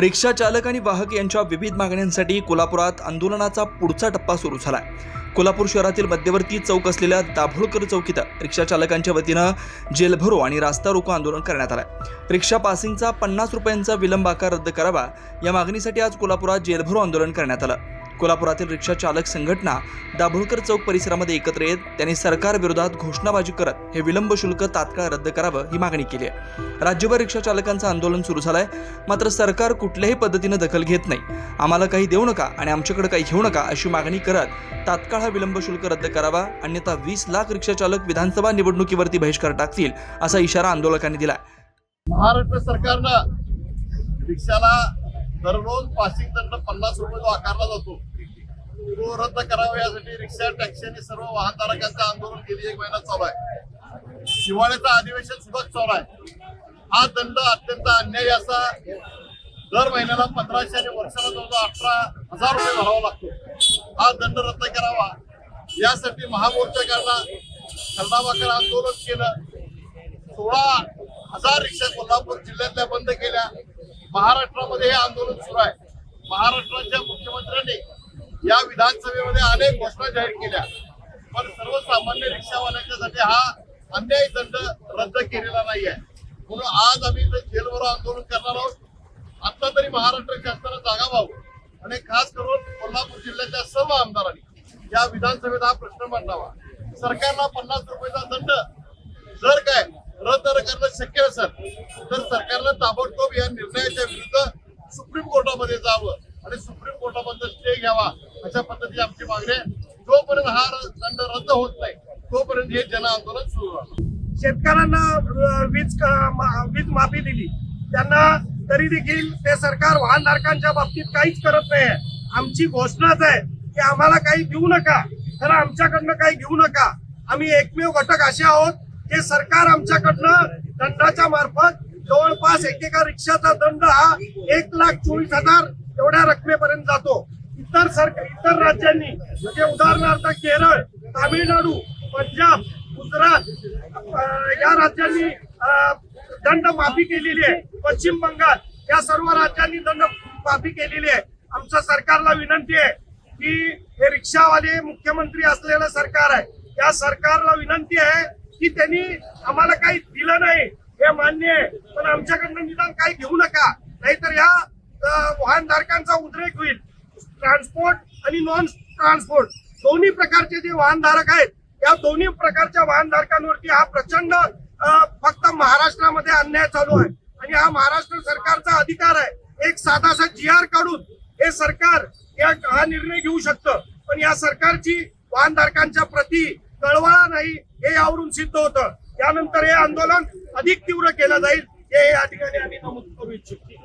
रिक्षा चालक आणि वाहक यांच्या विविध मागण्यांसाठी कोल्हापुरात आंदोलनाचा पुढचा टप्पा सुरू झाला कोल्हापूर शहरातील मध्यवर्ती चौक असलेल्या दाभोळकर चौक इथं रिक्षा चालकांच्या वतीनं जेलभरो आणि रास्ता रोको आंदोलन करण्यात आलं रिक्षा पासिंगचा पन्नास रुपयांचा विलंब आकार रद्द करावा या मागणीसाठी आज कोल्हापुरात जेलभरो आंदोलन करण्यात आलं. कोल्हापुरातील रिक्षा चालक संघटना दाभोळकर चौक परिसरामध्ये एकत्र येत त्यांनी सरकारविरोधात घोषणाबाजी करत हे विलंब शुल्क तात्काळ रद्द करावं ही मागणी केली आहे. राज्यभर रिक्षा चालकांचं आंदोलन सुरू झालंय. मात्र सरकार कुठल्याही पद्धतीनं दखल घेत नाही. आम्हाला काही देऊ नका आणि आमच्याकडे काही घेऊ नका अशी मागणी करत तात्काळ हा विलंब शुल्क रद्द करावा. अन्यथा वीस लाख रिक्षा चालक विधानसभा निवडणुकीवरती बहिष्कार टाकतील असा इशारा आंदोलकांनी दिला महाराष्ट्र सरकारनं रिक्षाला दररोज पासिंग दंड पन्नास रुपये जो आकारला जातो. तो रद्द करावा यासाठी रिक्षा टॅक्सी आणि सर्व वाहनधारकांचं आंदोलन गेली एक महिना चालू आहे. हिवाळ्याचं अधिवेशन सुद्धा चालू आहे. हा दंड अत्यंत अन्यायी असा दर महिन्याला पंधराशे आणि वर्षाला जवळजवळ अठरा हजार रुपये भरावा लागतो. हा दंड रद्द करावा. यासाठी महामोर्चाकांना खंडाबाकर आंदोलन केलं. सोळा हजार रिक्षा कोल्हापूर जिल्ह्यातल्या बंद केल्या. महाराष्ट्रामध्ये हे आंदोलन सुरू आहे. महाराष्ट्राच्या मुख्यमंत्र्यांनी या विधानसभेमध्ये अनेक घोषणा जाहीर केल्या. पण सर्वसामान्य रिक्षावाल्यांच्यासाठी हा अन्यायी दंड रद्द केलेला नाही आहे म्हणून आज आम्ही जेलवर आंदोलन करणार आहोत. आता तरी महाराष्ट्र शासनाला जागा व्हावं. आणि खास करून कोल्हापूर जिल्ह्याच्या सर्व आमदारांनी या विधानसभेत हा प्रश्न मांडावा. सरकारला पन्नास रुपयाचा दंड जर काय रद्द शक्य असेल तर सरकारनं ताबडतोब या निर्णयाच्या विरुद्ध सुप्रीम कोर्टामध्ये जावं आणि सुप्रीम कोर्टामध्ये स्टे घ्यावा अशा पद्धतीची आमची मागणी आहे. जोपर्यंत हा दंड रद्द होत नाही तोपर्यंत हे जन आंदोलन सुरू राहणार. शेतकऱ्यांना वीज वीज माफी दिली. त्यांना तरी देखील ते सरकार वाहनधारकांच्या बाबतीत काहीच करत नाही आमची घोषणाच आहे की आम्हाला काही देऊ नका. तर आमच्याकडनं काही घेऊ नका. आम्ही एकमेव घटक असे आहोत. की सरकार आमच्याकडनं दंडाच्या मार्फत जवळपास एकेका रिक्षाचा दंड हा एक लाख चोवीस हजार एवढ्या रकमेपर्यंत जातो. इतर सरकार इतर राज्यांनी म्हणजे उदाहरणार्थ केरळ तामिळनाडू पंजाब गुजरात या राज्यांनी दंड माफी केलेली आहे. पश्चिम बंगाल या सर्व राज्यांनी दंड माफी केलेली आहे. आमच्या सरकारला विनंती आहे की हे रिक्षावाले मुख्यमंत्री असलेलं सरकार आहे. या सरकारला विनंती आहे की त्यांनी आम्हाला काही दिलं नाही हे मान्य आहे पण आमच्याकडनं निदान काही घेऊ नका नाहीतर या अं, वाहनधारकांचा उद्रेक होईल. ट्रान्सपोर्ट आणि नॉन ट्रान्सपोर्ट दोन्ही प्रकारचे जे वाहनधारक आहेत या दोन्ही प्रकारच्या वाहनधारकांवरती हा प्रचंड फक्त महाराष्ट्रामध्ये अन्याय चालू आहे. आणि हा महाराष्ट्र सरकारचा अधिकार आहे. एक साधासा जी आर काढून हे सरकार या हा निर्णय घेऊ शकतं. पण या सरकारची वाहनधारकांच्या प्रती कळवळा नाही हे यावरून सिद्ध होतं. त्यानंतर हे आंदोलन अधिक तीव्र केलं जाईल हे या ठिकाणी आम्ही नमूद करू इच्छितो.